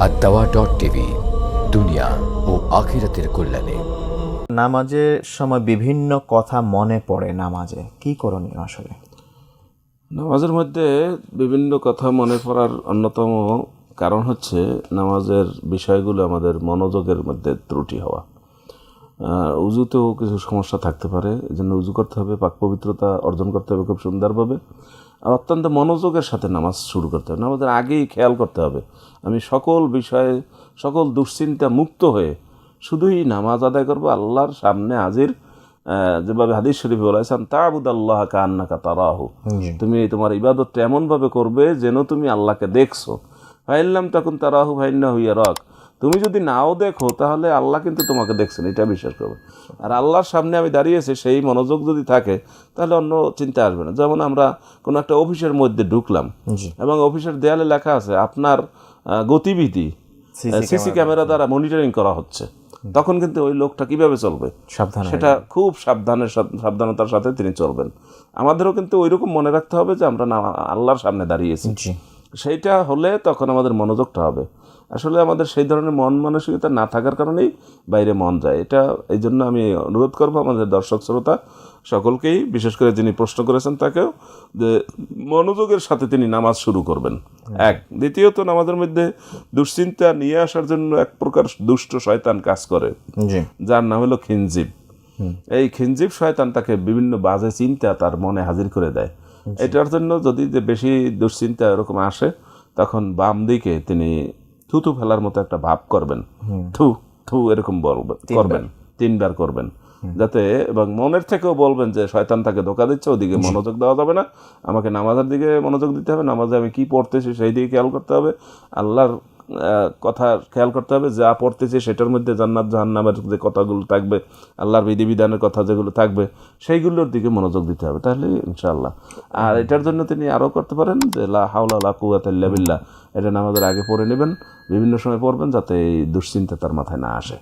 আর দাওয়া dot TV দুনিয়া ও আখিরাতের কল্যাণে। নামাজের সময় বিভিন্ন কথা মনে পড়ে নামাজে। কি করণীয় আসলে? নামাজের মধ্যে বিভিন্ন কথা মনে পড়ার অন্যতম কারণ হচ্ছে নামাজের বিষয়গুলো আমাদের মনোযোগের মধ্যে ত্রুটি হওয়া। উজুতেও কিছু সমস্যা থাকতে পারে। এই জন্য উজু করতে হবে পাক পবিত্রতা অর্জন করতে হবে খুব সুন্দরভাবে। আর অত্যন্ত মনোযোগের সাথে নামাজ শুরু করতে হবে। নামাজের আগেই খেয়াল করতে হবে। আমি সকল বিষয়ে সকল দুশ্চিন্তা মুক্ত হয়ে শুধুই নামাজ আদায় করব। আল্লাহর সামনে হাজির যেভাবে হাদিস শরীফ বলেছেন তাবুদ আল্লাহ কান্নাকা তারাহু। তুমি তোমার ইবাদতটা এমনভাবে করবে যেন তুমি আল্লাহকে দেখছ। ফাইল্লাম তখন তারাহু ফাইন্না হইয়া রক তুমি যদি নাও দেখো তাহলে আল্লাহ কিন্তু তোমাকে দেখছেন এটা বিশ্বাস করবে। আর আল্লাহর সামনে আমি দাঁড়িয়েছি সেই মনোযোগ যদি থাকে তাহলে অন্য চিন্তা আসবে না। যেমন আমরা কোনো একটা অফিসের মধ্যে ঢুকলাম এবং অফিসের দেয়ালে লেখা আছে আপনার গতিবিধি সিসি ক্যামেরা দ্বারা। মনিটরিং করা হচ্ছে। তখন কিন্তু ওই লোকটা কীভাবে চলবে? সাবধান সেটা খুব সাবধানের সাবধানতার সাথে তিনি চলবেন। আমাদেরও কিন্তু ওইরকম মনে রাখতে হবে যে আমরা না আল্লাহর সামনে দাঁড়িয়েছি। জি। সেইটা হলে তখন আমাদের মনোযোগটা হবে। আসলে আমাদের সেই ধরনের মন মানসিকতা না থাকার কারণেই বাইরে মন যায়। এটা এই জন্য আমি অনুরোধ করব আমাদের দর্শক শ্রোতা সকলকেই বিশেষ করে যিনি প্রশ্ন করেছেন তাকেও যে মনোযোগের সাথে তিনি নামাজ শুরু করবেন। এক। দ্বিতীয়ত নামাজের মধ্যে দুশ্চিন্তা নিয়ে আসার জন্য এক প্রকার দুষ্ট শয়তান কাজ করে। যার নাম হলো খিনজিব। এই খিনজিব শয়তান তাকে বিভিন্ন বাজে চিন্তা তার মনে হাজির করে দেয়। এটার জন্য যদি যে বেশি দুশ্চিন্তা এরকম আসে তখন বাম দিকে তিনি থুথু ফেলার মতো একটা ভাব করবেন। থু থু এরকম বলবেন করবেন তিনবার করবেন। যাতে এবং মনের থেকেও বলবেন যে শয়তান তাকে ধোকা দিচ্ছে ওদিকে মনোযোগ দেওয়া যাবে না। আমাকে নামাজের দিকে মনোযোগ দিতে হবে। নামাজে আমি কি পড়তেছি সেই দিকে খেয়াল করতে হবে। আল্লাহর কথা খেয়াল করতে হবে, যা পড়তেছে সেটার মধ্যে জান্নাত, জাহান্নামের যে কথাগুলো থাকবে, আল্লাহর বিধিবিধানের কথা যেগুলো থাকবে, সেইগুলোর দিকে মনোযোগ দিতে হবে, তাহলে ইনশাআল্লাহ। আর এটার জন্য তিনি আরও করতে পারেন যে, লা হাওলা লা কুয়াতা ইল্লা বিল্লাহ। এটা নামাজের আগে পড়ে নেবেন, বিভিন্ন সময় পড়বেন যাতে এই দুশ্চিন্তা তার মাথায় না আসে।